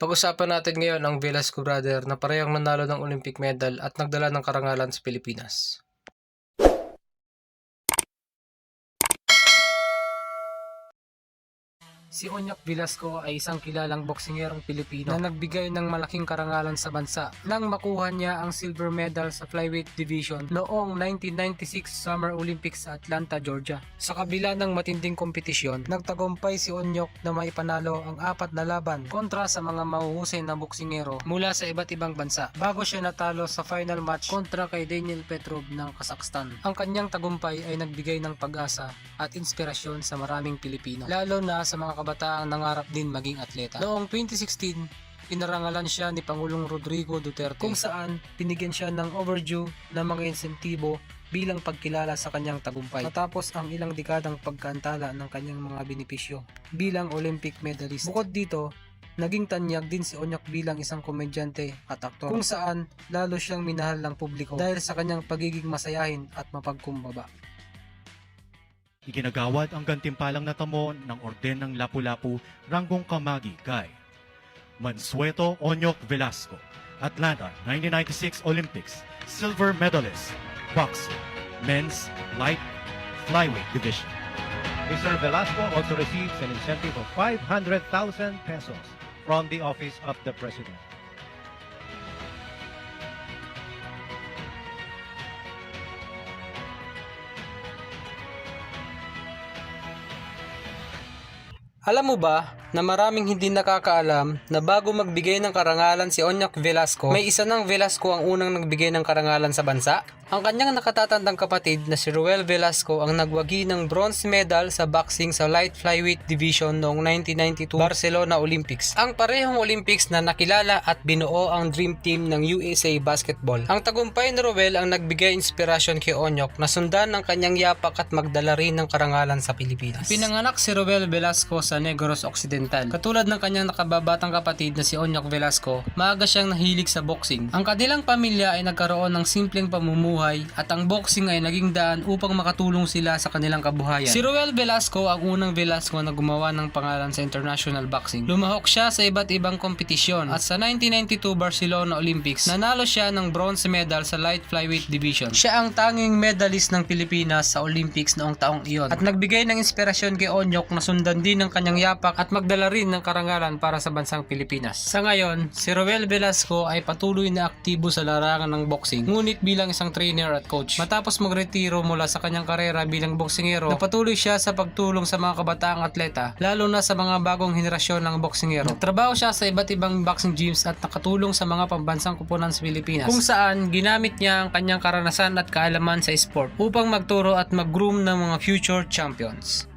Pag-usapan natin ngayon ang Velasco brother na parehong nanalo ng Olympic medal at nagdala ng karangalan sa Pilipinas. Si Onyak Velasco ay isang kilalang boksingerong Pilipino na nagbigay ng malaking karangalan sa bansa nang makuha niya ang silver medal sa flyweight division noong 1996 Summer Olympics sa Atlanta, Georgia. Sa kabila ng matinding kompetisyon, nagtagumpay si Onyok na maipanalo ang apat na laban kontra sa mga mahuhusay na boksingero mula sa iba't ibang bansa bago siya natalo sa final match kontra kay Daniel Petrov ng Kazakhstan. Ang kanyang tagumpay ay nagbigay ng pag-asa at inspirasyon sa maraming Pilipino, lalo na sa mga kabataang nangarap din maging atleta. Noong 2016, pinarangalan siya ni Pangulong Rodrigo Duterte kung saan binigyan siya ng overdue na mga insentibo bilang pagkilala sa kanyang tagumpay matapos ang ilang dekadang pagkaantala ng kanyang mga benepisyo bilang Olympic medalist. Bukod dito, naging tanyag din si Onyak bilang isang komedyante at aktor kung saan lalo siyang minahal ng publiko dahil sa kanyang pagiging masayahin at mapagkumbaba. Iginagawad ang gantimpalang natamo ng Orden ng Lapu-Lapu Ranggong Kamagi kay Mansueto Onyok Velasco, Atlanta 1996 Olympics, silver medalist, boxing, men's light flyweight division. Mr. Velasco also receives an incentive of 500,000 pesos from the Office of the President. Alam mo ba na maraming hindi nakakaalam na bago magbigay ng karangalan si Onyak Velasco, may isa ng Velasco ang unang nagbigay ng karangalan sa bansa? Ang kanyang nakatatandang kapatid na si Ruel Velasco ang nagwagi ng bronze medal sa boxing sa light flyweight division noong 1992 Barcelona Olympics. Ang parehong Olympics na nakilala at binuo ang dream team ng USA Basketball. Ang tagumpay ni Ruel ang nagbigay inspirasyon kay Onyok na sundan ng kanyang yapak at magdala rin ng karangalan sa Pilipinas. Pinanganak si Ruel Velasco sa Negros Occidental. Katulad ng kanyang nakababatang kapatid na si Onyok Velasco, maaga siyang nahilig sa boxing. Ang kanilang pamilya ay nagkaroon ng simpleng pamumuhay at ang boxing ay naging daan upang makatulong sila sa kanilang kabuhayan. Si Ruel Velasco ang unang Velasco na gumawa ng pangalan sa international boxing. Lumahok siya sa iba't ibang kompetisyon at sa 1992 Barcelona Olympics, nanalo siya ng bronze medal sa light flyweight division. Siya ang tanging medalist ng Pilipinas sa Olympics noong taong iyon at nagbigay ng inspirasyon kay Onyok na sundan din ng kanyang yapak at magdala rin ng karangalan para sa bansang Pilipinas. Sa ngayon, si Ruel Velasco ay patuloy na aktibo sa larangan ng boxing, ngunit bilang isang trainer at coach. Matapos magretiro mula sa kanyang karera bilang boksingero, napatuloy siya sa pagtulong sa mga kabataang atleta, lalo na sa mga bagong henerasyon ng boksingero. Nagtrabaho siya sa iba't ibang boxing gyms at nakatulong sa mga pambansang kupunan sa Pilipinas, kung saan ginamit niya ang kanyang karanasan at kaalaman sa sport upang magturo at mag-groom ng mga future champions.